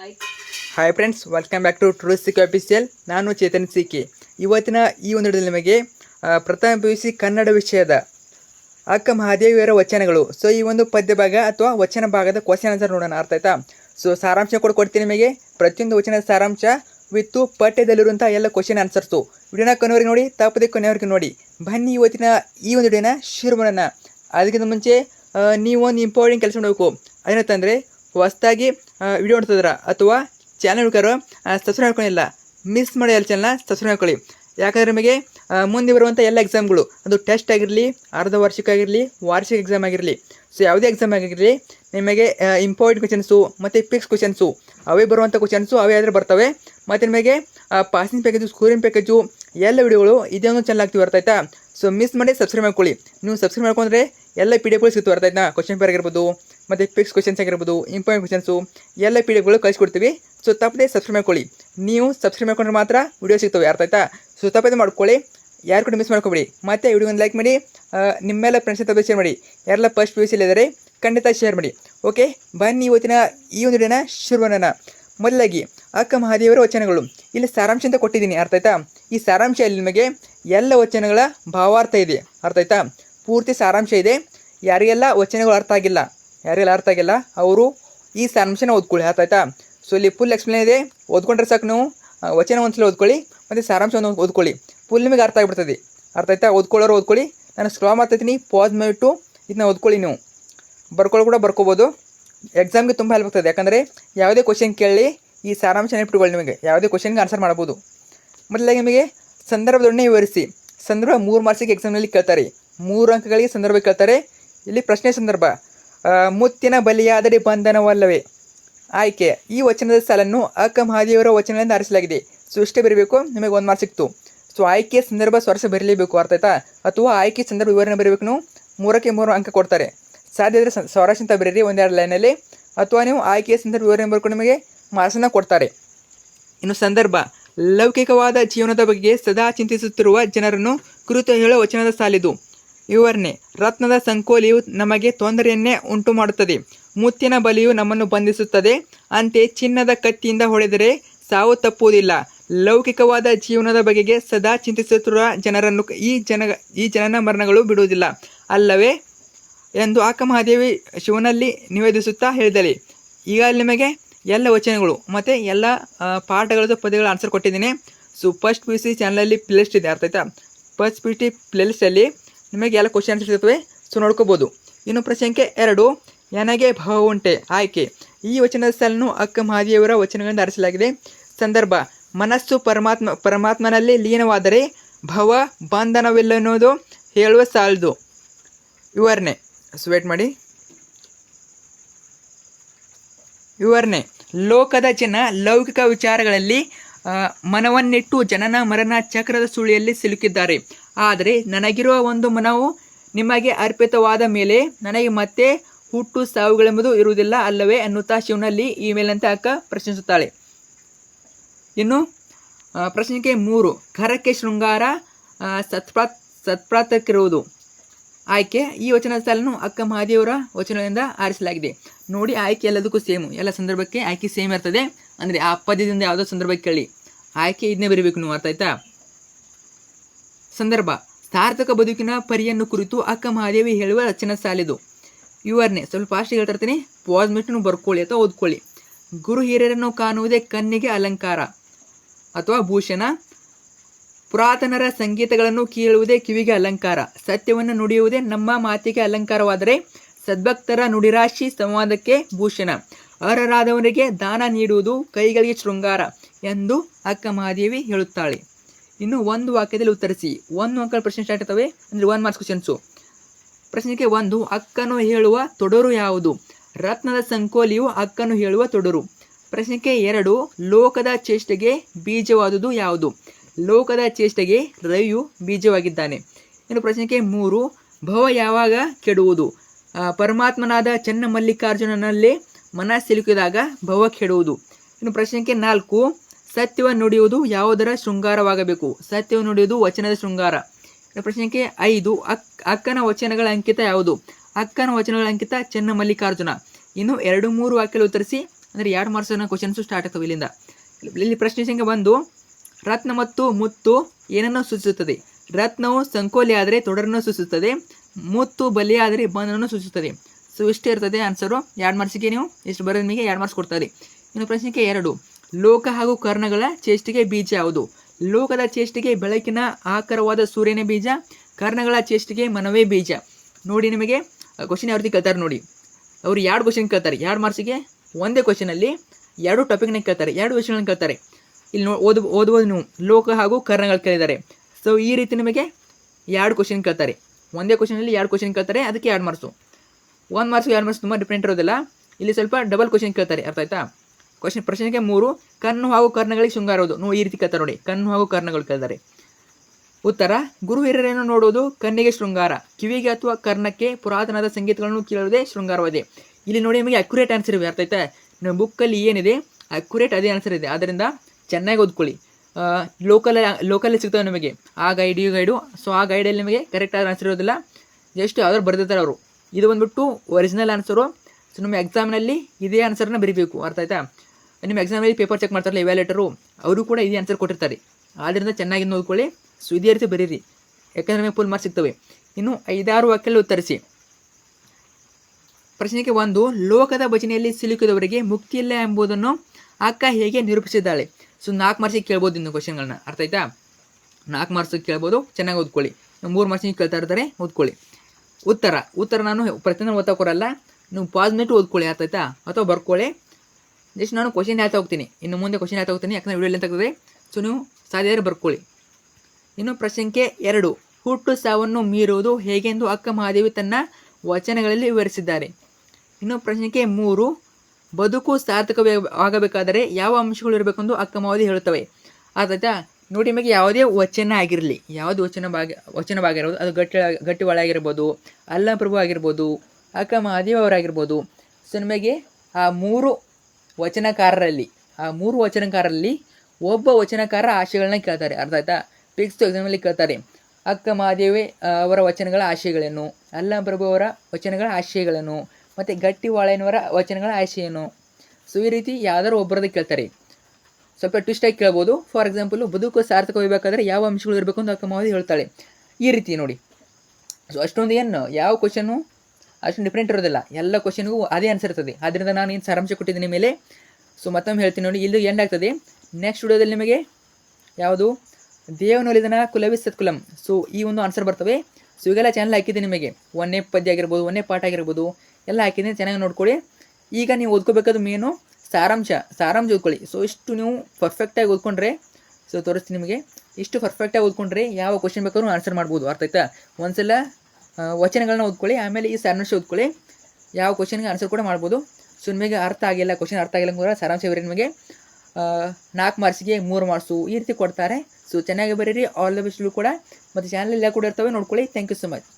Hi friends welcome back to touristic official ನಾನು Chetan K ಇವತ್ತಿನ ಈ ಒಂದು ವಿಡಿಯೋದಲ್ಲಿ ನಿಮಗೆ ಪ್ರಥಮ ಪಿ ಯು ಸಿ ಕನ್ನಡ ವಿಷಯದ ಅಕ್ಕ ಮಹಾದೇವಿಯರ ವಚನಗಳು. ಸೊ ಈ ಒಂದು ಪದ್ಯ ಭಾಗ ಅಥವಾ ವಚನ ಭಾಗದ ಕ್ವಶನ್ ಆನ್ಸರ್ ನೋಡೋಣ, ಅರ್ಥ ಆಯ್ತಾ? ಸೊ ಸಾರಾಂಶ ಕೂಡ ಕೊಡ್ತೀನಿ ನಿಮಗೆ. ಪ್ರತಿಯೊಂದು ವಚನದ ಸಾರಾಂಶ ವಿತ್ತು ಪಠ್ಯದಲ್ಲಿರುವಂಥ ಎಲ್ಲ ಕ್ವಶನ್ ಆನ್ಸರ್ಸು ವಿಡಿಯೋನ ಕೊನೆವರೆಗೆ ನೋಡಿ, ತಪ್ಪದೆ ಕೊನೆವರೆಗೆ ನೋಡಿ. ಬನ್ನಿ ಇವತ್ತಿನ ಈ ಒಂದು ವಿಡಿಯೋನ ಶುರು ಮಾಡೋಣ ಅದಕ್ಕಿಂತ ಮುಂಚೆ ನೀವು ಒಂದು ಇಂಪಾರ್ಟೆಂಟ್ ಕೆಲಸ ಮಾಡಬೇಕು ಅದೇನಂತಂದರೆ ಹೊಸ್ದಾಗಿ ವಿಡಿಯೋ ನೋಡ್ತಿದ್ರ ಅಥವಾ ಚಾನಲ್ ಹುಡುಕರು ಸಬ್ಸ್ಕ್ರೈಬ್ ಮಾಡ್ಕೊಂಡಿಲ್ಲ ಮಿಸ್ ಮಾಡಿ ಎಲ್ಲ ಚಾನಲ್ನ ಸಬ್ಸ್ಕ್ರೈಬ್ ಮಾಡ್ಕೊಳ್ಳಿ. ಯಾಕಂದರೆ ನಿಮಗೆ ಮುಂದೆ ಬರುವಂಥ ಎಲ್ಲ ಎಕ್ಸಾಮ್ಗಳು ಅದು ಟೆಸ್ಟ್ ಆಗಿರಲಿ, ಅರ್ಧ ವಾರ್ಷಿಕ ಆಗಿರಲಿ ವಾರ್ಷಿಕ ಎಕ್ಸಾಮ್ ಆಗಿರಲಿ ಸೊ ಯಾವುದೇ ಎಕ್ಸಾಮ್ ಆಗಿರಲಿ, ನಿಮಗೆ ಇಂಪಾರ್ಟೆಂಟ್ ಕ್ವಶನ್ಸು ಮತ್ತು ಫಿಕ್ಸ್ ಕ್ವಶನ್ಸು ಅವೇ ಬರುವಂಥ ಕ್ವಶನ್ಸು ಅವೇ ಆದರೆ ಬರ್ತವೆ. ಮತ್ತು ನಿಮಗೆ ಪಾಸಿಂಗ್ ಪ್ಯಾಕೇಜು ಸ್ಕೋರಿಂಗ್ ಪ್ಯಾಕೇಜು ಎಲ್ಲ ವಿಡಿಯೋಗಳು ಇದೇ ಒಂದು ಚಾನಲ್ ಆಗ್ತೀವಿ ಅರ್ಥ ಸೊ ಮಿಸ್ ಮಾಡಿ ಸಬ್ಸ್ಕ್ರೈಬ್ ಮಾಡ್ಕೊಳ್ಳಿ. ನೀವು ಸಬ್ಸ್ಕ್ರೈಬ್ ಮಾಡ್ಕೊಂಡ್ರೆ ಎಲ್ಲ ಪಿ ಡಿ ಎಫ್ಗಳು ಸಿಗ್ತು ಬರ್ತಾಯ್ತಾ ಕ್ವಶನ್ ಪೇಪರ್ ಆಗಿರ್ಬೋದು ಮತ್ತು ಫಿಕ್ಸ್ ಕ್ವೆಶನ್ಸ್ ಆಗಿರ್ಬೋದು ಇಂಪಾರ್ಟೆಂಟ್ ಕ್ವೆಶನ್ಸು ಎಲ್ಲ ಪಿ ಡಿ ಎಫ್ಗಳು ಕಳಿಸ್ಕೊಡ್ತೀವಿ. ಸೊ ತಪ್ಪದೆ ಸಬ್ಸ್ಕ್ರೈಬ್ ಮಾಡ್ಕೊಳ್ಳಿ. ನೀವು ಸಬ್ಸ್ಕ್ರೈಬ್ ಮಾಡ್ಕೊಂಡ್ರೆ ಮಾತ್ರ ವಿಡಿಯೋ ಸಿಗ್ತವೆ, ಅರ್ಥ ಆಯ್ತಾ? ಸೊ ತಪ್ಪದೆ ಮಾಡ್ಕೊಳ್ಳಿ. ಯಾರು ಕೂಡ ಮಿಸ್ ಮಾಡ್ಕೊಬೇಡಿ. ಮತ್ತು ವಿಡಿಯೋ ಲೈಕ್ ಮಾಡಿ ನಿಮ್ಮೆಲ್ಲ ಫ್ರೆಂಡ್ಸ್ ಹತ್ರ ಶೇರ್ ಮಾಡಿ. ಯಾರೆಲ್ಲ ಫಸ್ಟ್ ಪಿ ಯು ಇದ್ದಾರೆ ಖಂಡಿತ ಶೇರ್ ಮಾಡಿ. ಓಕೆ ಬನ್ನಿ ಇವತ್ತಿನ ಈ ಒಂದು ವಿಡಿಯೋನ ಶುರು ಮೊದಲಾಗಿ, ಅಕ್ಕ ಮಹಾದೇವರ ವಚನಗಳು. ಇಲ್ಲಿ ಸಾರಾಂಶ ಅಂತ ಕೊಟ್ಟಿದ್ದೀನಿ, ಅರ್ಥ ಆಯ್ತಾ? ಈ ಸಾರಾಂಶದಲ್ಲಿ ನಿಮಗೆ ಎಲ್ಲ ವಚನಗಳ ಭಾವಾರ್ಥ ಇದೆ, ಅರ್ಥ ಆಯ್ತಾ? ಪೂರ್ತಿ ಸಾರಾಂಶ ಇದೆ. ಯಾರಿಗೆಲ್ಲ ವಚನಗಳು ಅರ್ಥ ಆಗಿಲ್ಲ ಯಾರಿಗೆಲ್ಲ ಅರ್ಥ ಆಗಿಲ್ಲ, ಅವರು ಈ ಸಾರಾಂಶನ ಓದ್ಕೊಳ್ಳಿ ಆಯ್ತಾಯ್ತಾ ಆಯ್ತಾ? ಸೊ ಇಲ್ಲಿ ಫುಲ್ ಎಕ್ಸ್ಪ್ಲೇನ್ ಇದೆ. ಓದ್ಕೊಂಡ್ರೆ ಸಾಕು ನೀವು. ವಚನ ಒಂದ್ಸಲ ಓದ್ಕೊಳ್ಳಿ, ಮತ್ತು ಸಾರಾಂಶವನ್ನು ಓದ್ಕೊಳ್ಳಿ. ಫುಲ್ ನಿಮಗೆ ಅರ್ಥ ಆಗ್ಬಿಡ್ತದೆ. ಅರ್ಥ ಆಯ್ತಾ? ಓದ್ಕೊಳ್ಳೋರು ಓದ್ಕೊಳ್ಳಿ. ನಾನು ಸ್ಕ್ರಾ ಮಾಡ್ತಿದ್ದೀನಿ ಪಾಸ್ ಮಾಡಿಬಿಟ್ಟು ಇದನ್ನ ಓದ್ಕೊಳ್ಳಿ ನೀವು. ಬರ್ಕೊಳ್ಳೋ ಕೂಡ ಬರ್ಕೋಬೋದು. ಎಕ್ಸಾಮ್ಗೆ ತುಂಬ ಹೆಲ್ಪ್ ಆಗ್ತದೆ. ಯಾಕಂದರೆ ಯಾವುದೇ ಕ್ವಶನ್ ಕೇಳಿ ಈ ಸಾರಾಂಶ ನೆನಪಿಟ್ಕೊಳ್ಳಿ ನಿಮಗೆ. ಯಾವುದೇ ಕ್ವಶನ್ಗೆ ಆನ್ಸರ್ ಮಾಡ್ಬೋದು. ಮೊದಲಾಗಿ ನಿಮಗೆ ಸಂದರ್ಭದೊಡನೆ ವಿವರಿಸಿ. ಸಂದರ್ಭ ಮೂರು ಮಾರ್ಕ್ಸಿಗೆ ಎಕ್ಸಾಮ್ನಲ್ಲಿ ಕೇಳ್ತಾರೆ. ಮೂರು ಅಂಕಗಳಿಗೆ ಸಂದರ್ಭ ಕೇಳ್ತಾರೆ. ಇಲ್ಲಿ ಪ್ರಶ್ನೆ ಸಂದರ್ಭ. ಮುತ್ತಿನ ಬಲಿಯಾದಡಿ ಬಂಧನವಲ್ಲವೇ? ಆಯ್ಕೆ. ಈ ವಚನದ ಸಾಲನ್ನು ಅಕ್ಕ ಮಹಾದೇವರ ವಚನದಿಂದ ಆರಿಸಲಾಗಿದೆ. ಸೃಷ್ಟಿ ಬರಬೇಕು, ನಿಮಗೆ ಒಂದು ಮಾರ್ಕ್ ಸಿಕ್ತು. ಸೊ, ಆಯ್ಕೆ ಸಂದರ್ಭ ಸ್ವರಸ ಬರಲೇಬೇಕು, ಅರ್ಥ ಆಯ್ತಾ? ಅಥವಾ ಆಯ್ಕೆ ಸಂದರ್ಭ ವಿವರಣೆ ಬರೀಬೇಕು ನೀವು ಮೂರಕ್ಕೆ ಮೂರು ಅಂಕ ಕೊಡ್ತಾರೆ. ಸಾಧ್ಯ ಇದ್ದರೆ ಸ್ವರಾಶ್ ಅಂತ ಬರೀರಿ ಒಂದೆರಡು ಲೈನಲ್ಲಿ. ಅಥವಾ ನೀವು ಆಯ್ಕೆಯ ಸಂದರ್ಭ ವಿವರಣೆ ಬರ್ಕೊಂಡು ನಿಮಗೆ ಮಾರ್ಕ್ಸನ್ನು ಕೊಡ್ತಾರೆ. ಇನ್ನು ಸಂದರ್ಭ. ಲೌಕಿಕವಾದ ಜೀವನದ ಬಗ್ಗೆ ಸದಾ ಚಿಂತಿಸುತ್ತಿರುವ ಜನರನ್ನು ಕುರಿತು ಹೇಳುವ ವಚನದ ಸಾಲಿದು. ವಿವರಣೆ ರತ್ನದ ಸಂಕೋಲಿಯು ನಮಗೆ ತೊಂದರೆಯನ್ನೇ ಉಂಟು ಮಾಡುತ್ತದೆ ಮುತ್ತಿನ ಬಲಿಯು ನಮ್ಮನ್ನು ಬಂಧಿಸುತ್ತದೆ. ಅಂತೆ ಚಿನ್ನದ ಕತ್ತಿಯಿಂದ ಹೊಡೆದರೆ ಸಾವು ತಪ್ಪುವುದಿಲ್ಲ. ಲೌಕಿಕವಾದ ಜೀವನದ ಬಗೆಗೆ ಸದಾ ಚಿಂತಿಸುತ್ತಿರುವ ಜನರನ್ನು ಈ ಜನ, ಈ ಜನನ ಮರಣಗಳು ಬಿಡುವುದಿಲ್ಲ. ಅಲ್ಲವೇ? ಎಂದು ಆಕಮಹಾದೇವಿ ಶಿವನಲ್ಲಿ ನಿವೇದಿಸುತ್ತಾ ಹೇಳಿದಳಿ. ಈಗ ನಿಮಗೆ ಎಲ್ಲ ವಚನಗಳು ಮತ್ತು ಎಲ್ಲ ಪಾಠಗಳದ್ದು ಪದಗಳ ಆನ್ಸರ್ ಕೊಟ್ಟಿದ್ದೀನಿ. ಸೊ ಫಸ್ಟ್ ಪಿ ಸಿ ಚಾನಲಲ್ಲಿ ಪ್ಲೇಲಿಸ್ಟ್ ಇದೆ. ಅರ್ಥ ಆಯ್ತಾ? ಫಸ್ಟ್ ಪಿ ಟಿ ಪ್ಲೇಲಿಸ್ಟಲ್ಲಿ ನಿಮಗೆ ಎಲ್ಲ ಕ್ವಶನ್ ಆನ್ಸರ್ ಸೊ ನೋಡ್ಕೋಬೋದು. ಇನ್ನು ಪ್ರಶ್ನೆ ಸಂಖ್ಯೆ ಎರಡು. ನನಗೆ ಭಾವ ಉಂಟೆ ಆಯ್ಕೆ. ಈ ವಚನದ ಸಾಲನ್ನು ಅಕ್ಕ ಮಹಾದೇವರ ವಚನಗಳಿಂದ ಆರಿಸಲಾಗಿದೆ ಸಂದರ್ಭ. ಮನಸ್ಸು ಪರಮಾತ್ಮ ಪರಮಾತ್ಮನಲ್ಲಿ ಲೀನವಾದರೆ ಭವ ಬಂಧನವಿಲ್ಲನ್ನೋದು ಹೇಳುವ ಸಾಲದು. ವಿವರಣೆ. ಸೊ ವೇಟ್ ಮಾಡಿ. ವಿವರಣೆ. ಲೋಕದ ಜನ ಲೌಕಿಕ ವಿಚಾರಗಳಲ್ಲಿ ಮನವನ್ನಿಟ್ಟು ಜನನ ಮರಣ ಚಕ್ರದ ಸುಳಿಯಲ್ಲಿ ಸಿಲುಕಿದ್ದಾರೆ. ಆದರೆ ನನಗಿರುವ ಒಂದು ಮನವು ನಿಮಗೆ ಅರ್ಪಿತವಾದ ಮೇಲೆ ನನಗೆ ಮತ್ತೆ ಹುಟ್ಟು ಸಾವುಗಳೆಂಬುದು ಇರುವುದಿಲ್ಲ ಅಲ್ಲವೇ ಅನ್ನುತ್ತಾ ಶಿವನಲ್ಲಿ ಈ ಮೇಲಂತೆ ಅಕ್ಕ ಪ್ರಶ್ನಿಸುತ್ತಾಳೆ. ಇನ್ನು ಪ್ರಶ್ನೆಗೆ ಮೂರು. ಖರಕ್ಕೆ ಶೃಂಗಾರ ಸತ್ಪ್ರಾ ಸತ್ಪ್ರಾತ್, ಸತ್ಪ್ರಾತಕ್ಕಿರುವುದು. ಆಯ್ಕೆ, ಈ ವಚನ ಸಾಲನ್ನು ಅಕ್ಕ ಮಹಾದೇವರ ವಚನದಿಂದ ಆರಿಸಲಾಗಿದೆ. ನೋಡಿ, ಆಯ್ಕೆ ಎಲ್ಲದಕ್ಕೂ ಸೇಮು. ಎಲ್ಲ ಸಂದರ್ಭಕ್ಕೆ ಆಯ್ಕೆ ಸೇಮ್ ಇರ್ತದೆ. ಅಂದರೆ ಆ ಪದ್ಯದಿಂದ ಯಾವುದೋ ಸಂದರ್ಭಕ್ಕೆ ಕೇಳಿ. ಆಯ್ಕೆ ಇದನ್ನೇ ಬರೀಬೇಕು ನೀವು, ಅರ್ಥ ಆಯ್ತಾ? ಸಂದರ್ಭ. ಸಾರ್ಥಕ ಬದುಕಿನ ಪರಿಯನ್ನು ಕುರಿತು ಅಕ್ಕ ಮಹಾದೇವಿ ಹೇಳುವ ರಚನಾ ಸಾಲಿದು. ಇವರನ್ನೇ ಸ್ವಲ್ಪ ಫಾಸ್ಟ್ ಹೇಳ್ತಿರ್ತೀನಿ. ಪಾಸ್ ಮಿಟ್ಟು ನೀವು ಬರ್ಕೊಳ್ಳಿ ಅಥವಾ ಓದ್ಕೊಳ್ಳಿ. ಗುರು ಹಿರಿಯರನ್ನು ಕಾಣುವುದೇ ಕಣ್ಣಿಗೆ ಅಲಂಕಾರ ಅಥವಾ ಭೂಷಣ. ಪುರಾತನರ ಸಂಗೀತಗಳನ್ನು ಕೇಳುವುದೇ ಕಿವಿಗೆ ಅಲಂಕಾರ. ಸತ್ಯವನ್ನು ನುಡಿಯುವುದೇ ನಮ್ಮ ಮಾತಿಗೆ ಅಲಂಕಾರವಾದರೆ ಸದ್ಭಕ್ತರ ನುಡಿರಾಶಿ ಸಂವಾದಕ್ಕೆ ಭೂಷಣ. ಅರ್ಹರಾದವರಿಗೆ ದಾನ ನೀಡುವುದು ಕೈಗಳಿಗೆ ಶೃಂಗಾರ ಎಂದು ಅಕ್ಕ ಮಹಾದೇವಿ ಹೇಳುತ್ತಾಳೆ. ಇನ್ನು ಒಂದು ವಾಕ್ಯದಲ್ಲಿ ಉತ್ತರಿಸಿ. ಒಂದು ಅಂಕಲ್ ಪ್ರಶ್ನೆ ಸ್ಟಾರ್ಟ್ ಆಗ್ತವೆ. ಅಂದರೆ ಒನ್ ಮಾರ್ಕ್ಸ್ ಕ್ವಶನ್ಸು ಪ್ರಶ್ನೆಗೆ ಒಂದು, ಅಕ್ಕನು ಹೇಳುವ ತೊಡರು ಯಾವುದು? ರತ್ನದ ಸಂಕೋಲಿಯು ಅಕ್ಕನು ಹೇಳುವ ತೊಡರು. ಪ್ರಶ್ನೆಗೆ ಎರಡು, ಲೋಕದ ಚೇಷ್ಟೆಗೆ ಬೀಜವಾದುದು ಯಾವುದು? ಲೋಕದ ಚೇಷ್ಟೆಗೆ ರವಿಯು ಬೀಜವಾಗಿದ್ದಾನೆ. ಇನ್ನು ಪ್ರಶ್ನೆಗೆ ಮೂರು, ಭವ ಯಾವಾಗ ಕೆಡುವುದು? ಪರಮಾತ್ಮನಾದ ಚನ್ನ ಮಲ್ಲಿಕಾರ್ಜುನನಲ್ಲೇ ಮನ ಸಿಲುಕಿದಾಗ ಭವ ಕೆಡುವುದು. ಇನ್ನು ಪ್ರಶ್ನೆಗೆ ನಾಲ್ಕು ಸತ್ಯವನ್ನು ನುಡಿಯುವುದು ಯಾವುದರ ಶೃಂಗಾರವಾಗಬೇಕು? ಸತ್ಯವನ್ನು ನುಡಿಯುವುದು ವಚನದ ಶೃಂಗಾರ. ಪ್ರಶ್ನೆಗೆ ಐದು, ಅಕ್, ಅಕ್ಕನ ವಚನಗಳ ಅಂಕಿತ ಯಾವುದು? ಅಕ್ಕನ ವಚನಗಳ ಅಂಕಿತ ಚೆನ್ನ ಮಲ್ಲಿಕಾರ್ಜುನ ಇನ್ನು ಎರಡು ಮೂರು ವಾಕ್ಯಗಳು ಉತ್ತರಿಸಿ, ಅಂದರೆ ಎರಡು ಮಾರ್ಕ್ಸ್ನ ಕ್ವಶನ್ಸು ಸ್ಟಾರ್ಟ್ ಆಗ್ತವೆ ಇಲ್ಲಿಂದ. ಇಲ್ಲಿ ಪ್ರಶ್ನೆ ಸಂಖ್ಯೆ ಬಂದು ರತ್ನ ಮತ್ತು ಮುತ್ತು ಏನನ್ನು ಸೂಚಿಸುತ್ತದೆ? ರತ್ನವು ಸಂಕೋಲಿ ಆದರೆ ತೊಡರನ್ನು ಸೂಚಿಸುತ್ತದೆ, ಮುತ್ತು ಬಲಿಯಾದರೆ ಬಂಧನನ್ನು ಸೂಚಿಸುತ್ತದೆ. ಸೊ ಇಷ್ಟೇ ಇರ್ತದೆ ಆನ್ಸರು ಎರಡು ಮಾರ್ಕ್ಸಿಗೆ ನೀವು, ಎಷ್ಟು ಬರೋದು ನಿಮಗೆ ಎರಡು ಮಾರ್ಕ್ಸ್ ಕೊಡ್ತಾರೆ ಇನ್ನು ಪ್ರಶ್ನೆಗೆ ಎರಡು ಲೋಕ ಹಾಗೂ ಕರ್ಣಗಳ ಚೇಷ್ಟಿಗೆ ಬೀಜ ಯಾವುದು? ಲೋಕದ ಚೇಷ್ಟಿಗೆ ಬೆಳಕಿನ ಆಕರವಾದ ಸೂರ್ಯನ ಬೀಜ, ಕರ್ಣಗಳ ಚೇಷ್ಟಿಗೆ ಮನವೇ ಬೀಜ. ನೋಡಿ ನಿಮಗೆ ಕ್ವಶನ್ ಯಾವ ರೀತಿ ಕೇಳ್ತಾರೆ ನೋಡಿ. ಅವರು ಎರಡು ಕ್ವಶನ್ ಕೇಳ್ತಾರೆ, ಎರಡು ಮಾರ್ಕ್ಸಿಗೆ ಒಂದೇ ಕ್ವಶನಲ್ಲಿ ಎರಡು ಟಾಪಿಕ್ನ ಕೇಳ್ತಾರೆ, ಎರಡು ವಿಷಯಗಳನ್ನ ಕೇಳ್ತಾರೆ. ಇಲ್ಲಿ ನೋ, ಓದ್ ಓದ್ಬೋದು ನೀವು, ಲೋಕ ಹಾಗೂ ಕರ್ಣಗಳು ಕೇಳಿದ್ದಾರೆ. ಸೊ ಈ ರೀತಿ ನಿಮಗೆ ಎರಡು ಕ್ವಶನ್ ಕೇಳ್ತಾರೆ. ಒಂದೇ ಕ್ವಶನಲ್ಲಿ ಎರಡು ಕ್ವಶನ್ ಕೇಳ್ತಾರೆ, ಅದಕ್ಕೆ ಎರಡು ಮಾರ್ಕ್ಸು ಒಂದು ಮಾರ್ಕ್ಸ್ ಎರಡು ಮಾರ್ಕ್ಸ್ ತುಂಬ ಡಿಫ್ರೆಂಟ್ ಇರೋದಿಲ್ಲ. ಇಲ್ಲಿ ಸ್ವಲ್ಪ ಡಬಲ್ ಕ್ವಶನ್ ಕೇಳ್ತಾರೆ, ಅರ್ಥ ಆಯ್ತಾ? ಕ್ವಶನ್ ಪ್ರಶ್ನೆಗೆ ಮೂರು, ಕಣ್ಣು ಹಾಗೂ ಕರ್ಣಗಳಿಗೆ ಶೃಂಗಾರೋದು ನೋಡಿ ಈ ರೀತಿ ಕೇಳ್ತಾರೆ ನೋಡಿ. ಕಣ್ಣು ಹಾಗೂ ಕರ್ಣಗಳು ಕೇಳ್ತಾರೆ. ಉತ್ತರ ಗುರು ಹಿರಿಯರನ್ನು ನೋಡುವುದು ಕಣ್ಣಿಗೆ ಶೃಂಗಾರ. ಕಿವಿಗೆ ಅಥವಾ ಕರ್ಣಕ್ಕೆ ಪುರಾತನದ ಸಂಗೀತಗಳನ್ನು ಕೇಳುವುದೇ ಶೃಂಗಾರವಾದೆ. ಇಲ್ಲಿ ನೋಡಿ ನಿಮಗೆ ಅಕ್ಯುರೇಟ್ ಆನ್ಸರ್ ಇವೆ ಅರ್ಥ ಆಯ್ತಾ? ನಮ್ಮ ಬುಕ್ಕಲ್ಲಿ ಏನಿದೆ? ಅಕ್ಯುರೇಟ್ ಅದೇ ಆನ್ಸರ್ ಇದೆ. ಆದ್ದರಿಂದ ಚೆನ್ನಾಗಿ ಓದ್ಕೊಳ್ಳಿ. ಲೋಕಲ್ ಲೋಕಲ್ಲಿ ಸಿಗ್ತವೆ ನಿಮಗೆ. ಆ ಗೈಡ್ ಈ ಗೈಡು ಸೊ ಆ ಗೈಡಲ್ಲಿ ನಿಮಗೆ ಕರೆಕ್ಟ್ ಆದ ಆನ್ಸರ್ ಇರೋದಿಲ್ಲ. ಜಸ್ಟ್ ಯಾವ್ದಾದ್ರು ಬರೆದಿರ್ತಾರೆ ಅವರು. ಇದು ಬಂದ್ಬಿಟ್ಟು ಒರಿಜಿನಲ್ ಆನ್ಸರು ಸೊ ನಿಮ್ಮ ಎಕ್ಸಾಮ್ನಲ್ಲಿ ಇದೇ ಆನ್ಸರ್ನ ಬರಿಬೇಕು. ಅರ್ಥ ಆಯ್ತಾ? ನಿಮ್ಮ ಎಕ್ಸಾಮಲ್ಲಿ ಪೇಪರ್ ಚೆಕ್ ಮಾಡ್ತಾರಲ್ಲ ಇವ್ಯಾಲೇಟರು ಅವರು ಕೂಡ ಇದೇ ಆನ್ಸರ್ ಕೊಟ್ಟಿರ್ತಾರೆ. ಆದ್ದರಿಂದ ಚೆನ್ನಾಗಿ ನೋಡ್ಕೊಳ್ಳಿ ಸೊ ಇದೇ ರೀತಿ ಬರೀರಿ. ಯಾಕಂದರೆ ನಿಮಗೆ ಫುಲ್ ಮಾರ್ಕ್ಸ್ ಸಿಗ್ತವೆ. ಇನ್ನು ಐದಾರು ವಾಕ್ಯಲ್ಲಿ ಉತ್ತರಿಸಿ. ಪ್ರಶ್ನೆಗೆ ಒಂದು, ಲೋಕದ ಭಜನೆಯಲ್ಲಿ ಸಿಲುಕಿದವರಿಗೆ ಮುಕ್ತಿ ಇಲ್ಲ ಎಂಬುದನ್ನು ಅಕ್ಕ ಹೇಗೆ ನಿರೂಪಿಸಿದ್ದಾಳೆ? ಸೊ ನಾಲ್ಕು ಮಾರ್ಕ್ಸಿಗೆ ಕೇಳ್ಬೋದು ಇನ್ನು ಕ್ವಶನ್ಗಳನ್ನ ಅರ್ಥ ಆಯ್ತಾ? ನಾಲ್ಕು ಮಾರ್ಕ್ಸಿಗೆ ಕೇಳ್ಬೋದು, ಚೆನ್ನಾಗಿ ಓದ್ಕೊಳ್ಳಿ. ಮೂರು ಮಾರ್ಕ್ಸಿಗೆ ಕೇಳ್ತಾ ಇರ್ತಾರೆ, ಓದ್ಕೊಳ್ಳಿ. ಉತ್ತರ. ಉತ್ತರ ನಾನು ಪ್ರತಿಯೊಂದು ಓದ್ತಾ ಕೊಡಲ್ಲ. ನೀವು ಪಾಸ್ ಮಿನಿಟ್ ಓದ್ಕೊಳ್ಳಿ, ಅರ್ಥ ಆಯ್ತಾ? ಅಥವಾ ಬರ್ಕೊಳ್ಳಿ. ಜಸ್ಟ್ ನಾನು ಕ್ವಶನ್ ಹೇಳ್ತಾ ಹೋಗ್ತೀನಿ. ಇನ್ನು ಮುಂದೆ ಕ್ವಶನ್ ಹೇಳ್ತಾ ಹೋಗ್ತೀನಿ. ಯಾಕಂದರೆ ವಿಡಿಯೋ ಆಗ್ತದೆ? ಸೊ ನೀವು ಸಾಧ್ಯ ಬರ್ಕೊಳ್ಳಿ. ಇನ್ನು ಪ್ರಸಂಖ್ಯೆ ಎರಡು. ಹುಟ್ಟು ಸಾವನ್ನು ಮೀರುವುದು ಹೇಗೆಂದು ಅಕ್ಕ ಮಹಾದೇವಿ ತನ್ನ ವಚನಗಳಲ್ಲಿ ವಿವರಿಸಿದ್ದಾರೆ. ಇನ್ನು ಪ್ರಶ್ನೆಗೆ ಮೂರು. ಬದುಕು ಸಾರ್ಥಕವೇ ಆಗಬೇಕಾದರೆ ಯಾವ ಅಂಶಗಳು ಇರಬೇಕೆಂದು ಅಕ್ಕ ಮಹಾದೇವಿ ಹೇಳುತ್ತವೆ. ಆದಾಯ್ತಾ ನೋಡಿ, ನಿಮಗೆ ಯಾವುದೇ ವಚನ ಆಗಿರಲಿ, ಯಾವುದು ವಚನ ಭಾಗ ವಚನ ಭಾಗ ಅದು ಗಟ್ಟಿ ಗಟ್ಟಿ ಅಲ್ಲ ಪ್ರಭು ಆಗಿರ್ಬೋದು, ಅಕ್ಕ ಮಹಾದೇವಿ ಅವರಾಗಿರ್ಬೋದು. ಸೊ ನಿಮಗೆ ಆ ಮೂರು ವಚನಕಾರರಲ್ಲಿ, ಆ ಮೂರು ವಚನಕಾರರಲ್ಲಿ ಒಬ್ಬ ವಚನಕಾರ ಆಶಯಗಳನ್ನ ಕೇಳ್ತಾರೆ. ಅರ್ಥ ಆಯ್ತಾ? ಫಿಕ್ಸ್ ಎಕ್ಸಾಮಲ್ಲಿ ಕೇಳ್ತಾರೆ, ಅಕ್ಕ ಮಹಾದೇವಿ ಅವರ ವಚನಗಳ ಆಶಯಗಳೇನು ಅಲ್ಲ ಪ್ರಭು ಅವರ ವಚನಗಳ ಆಶಯಗಳೇನು ಮತ್ತು ಗಟ್ಟಿ ವಾಳೆನವರ ವಚನಗಳ ಆಶಯ ಏನು ಸೊ ಈ ರೀತಿ ಯಾವ್ದಾದ್ರು ಒಬ್ಬರದ ಕೇಳ್ತಾರೆ. ಸ್ವಲ್ಪ ಟ್ವಿಸ್ಟಾಗಿ ಕೇಳ್ಬೋದು. ಫಾರ್ ಎಕ್ಸಾಂಪಲ್ ಬದುಕು ಸಾರ್ಥಕ ಹೋಗ್ಬೇಕಾದ್ರೆ ಯಾವ ಅಂಶಗಳು ಇರಬೇಕು ಅಂತ ಅಕ್ಕ ಮಹಾದೇವಿ ಹೇಳ್ತಾಳೆ. ಈ ರೀತಿ ನೋಡಿ. ಸೊ ಅಷ್ಟೊಂದು ಏನು? ಯಾವ ಕ್ವಶನು ಅಷ್ಟೊಂದು ಡಿಫ್ರೆಂಟ್ ಇರೋದಿಲ್ಲ ಎಲ್ಲ ಕ್ವಶನ್ಗೂ ಅದೇ ಆನ್ಸರ್ ಇರ್ತದೆ. ಅದರಿಂದ ನಾನು ಏನು ಸಾರಾಂಶ ಕೊಟ್ಟಿದ್ದೀನಿ ಮೇಲೆ ಸೊ ಮತ್ತೊಮ್ಮೆ ಹೇಳ್ತೀನಿ ನೋಡಿ ಇಲ್ಲಿ ಎಂಡ್ ಆಗ್ತದೆ. ನೆಕ್ಸ್ಟ್ ವಿಡಿಯೋದಲ್ಲಿ ನಿಮಗೆ ಯಾವುದು? ದೇವನೊಲಿದನ ಕುಲವಿ ಸತ್ಕುಲಂ. ಸೊ ಈ ಒಂದು ಆನ್ಸರ್ ಬರ್ತವೆ. ಸೊ ಈಗೆಲ್ಲ ಚಾನಲ್ ಹಾಕಿದ್ದೀನಿ ನಿಮಗೆ. ಒಂದೇ ಪದ್ಯ ಆಗಿರ್ಬೋದು, ಒಂದೇ ಪಾಠ ಆಗಿರ್ಬೋದು, ಎಲ್ಲ ಹಾಕಿದ್ದೀನಿ. ಚೆನ್ನಾಗಿ ನೋಡ್ಕೊಳ್ಳಿ. ಈಗ ನೀವು ಓದ್ಕೋಬೇಕಾದ ಮೇನು ಸಾರಾಂಶ ಸಾರಾಂಶ ಓದ್ಕೊಳ್ಳಿ. ಸೊ ಇಷ್ಟು ನೀವು ಪರ್ಫೆಕ್ಟಾಗಿ ಓದ್ಕೊಂಡ್ರೆ ಸೊ ತೋರಿಸ್ತೀನಿ ನಿಮಗೆ. ಇಷ್ಟು ಪರ್ಫೆಕ್ಟಾಗಿ ಓದ್ಕೊಂಡ್ರೆ ಯಾವ ಕ್ವಶನ್ ಬೇಕಾದ್ರೂ ಆನ್ಸರ್ ಮಾಡ್ಬೋದು. ಅರ್ಥ ಆಯ್ತಾ? ಒಂದ್ಸಲ ವಚನಗಳನ್ನ ಓದ್ಕೊಳ್ಳಿ, ಆಮೇಲೆ ಈ ಸಾರಾಂಶ ಓದ್ಕೊಳ್ಳಿ. ಯಾವ ಕ್ವಶನ್ಗೆ ಆನ್ಸರ್ ಕೂಡ ಮಾಡ್ಬೋದು. ಸೊ ನಿಮಗೆ ಅರ್ಥ ಆಗಿಲ್ಲ ಕ್ವಶನ್ ಅರ್ಥ ಆಗಿಲ್ಲ ಕೂಡ ಸಾರಾಂಶ ಬರೀ ನಿಮಗೆ. ನಾಲ್ಕು ಮಾರ್ಕ್ಸಿಗೆ ಮೂರು ಮಾರ್ಕ್ಸು ಈ ರೀತಿ ಕೊಡ್ತಾರೆ. ಸೊ ಚೆನ್ನಾಗಿ ಬರೀರಿ ಆಲ್ ದ ಬೆಸ್ಟ್ ಕೂಡ. ಮತ್ತು ಚಾನಲ್ ಎಲ್ಲ ಕೂಡ ಇರ್ತವೆ, ನೋಡ್ಕೊಳ್ಳಿ. Thank you so much